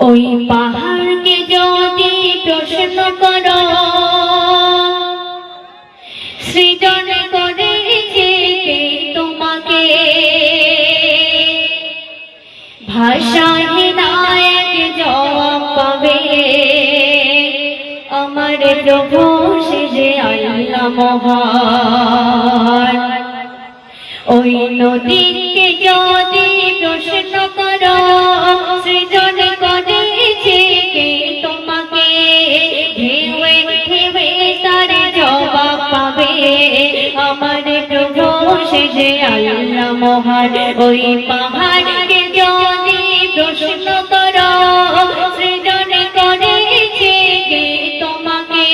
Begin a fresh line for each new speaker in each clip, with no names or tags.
ওই পাহাড়কে যদি প্রশ্ন করো, সৃজন করেছে তোমাকে? ভাষাহীন এক জবাব পাবে আমার প্রভু সে যে আল্লাহ মহান। যে আল্লাহ মহান, ওই পাহাড়কে যদি প্রশ্ন করো, সৃজন করেছে তোমাকে?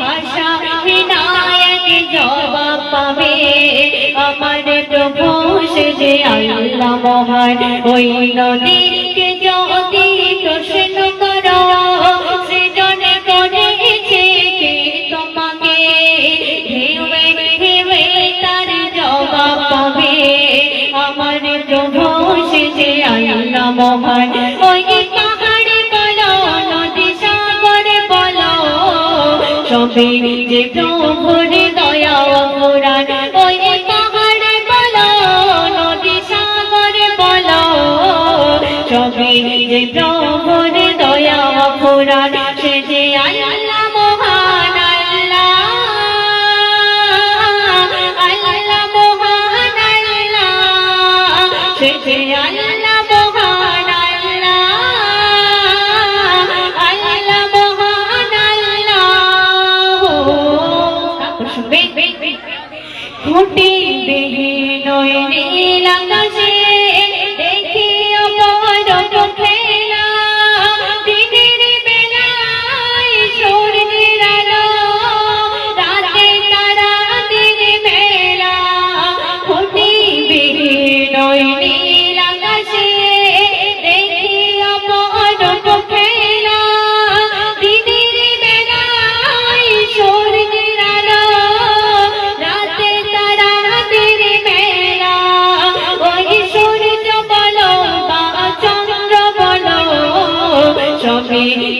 ভাষা বিনায়ক জবাব পাবে। আমার প্রভু সে যে আল্লাহ মহান, ওই নদীকে মহান ওই পাহাড়ে বলো নদী সাগরে বলো। সবে যে প্রভুর দয়া পুরাণ ওই পাহাড়ে বলো নদী সাগরে বলো। সবে যে প্রভুর দয়া পুরাণ সে যে আল্লাহ মহান আল্লাহ। আল্লাহ মহান আল্লাহ, সে যে আল্লাহ মহান बेटी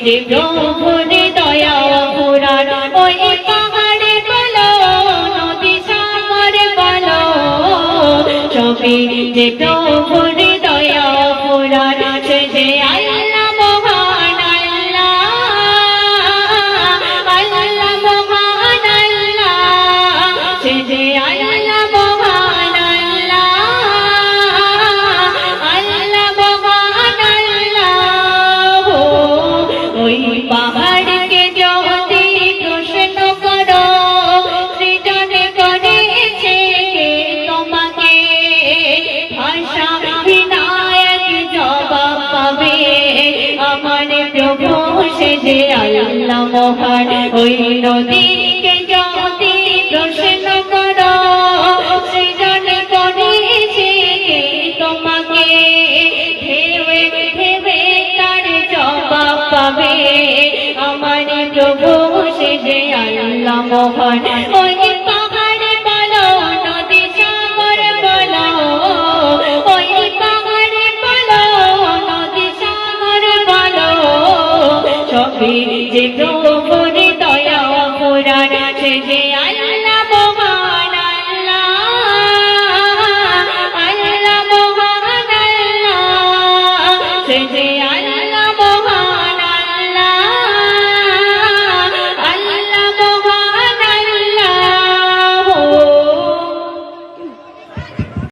প্রভুর দয়া পুরাণ ওই পাহাড়ে বলো নদী সাগরে বলো। সবে দয়া পুরাণ সে যে আমার প্রভু সে যে আল্লাহ মহান, ওই নদীকে যদি প্রশ্ন করো, সৃজন করেছে তোমাকে? ঢেউয়ে ঢেউয়ে তার জবাব পাবে। আমার প্রভু সে যে আল্লাহ মহান, ওই যে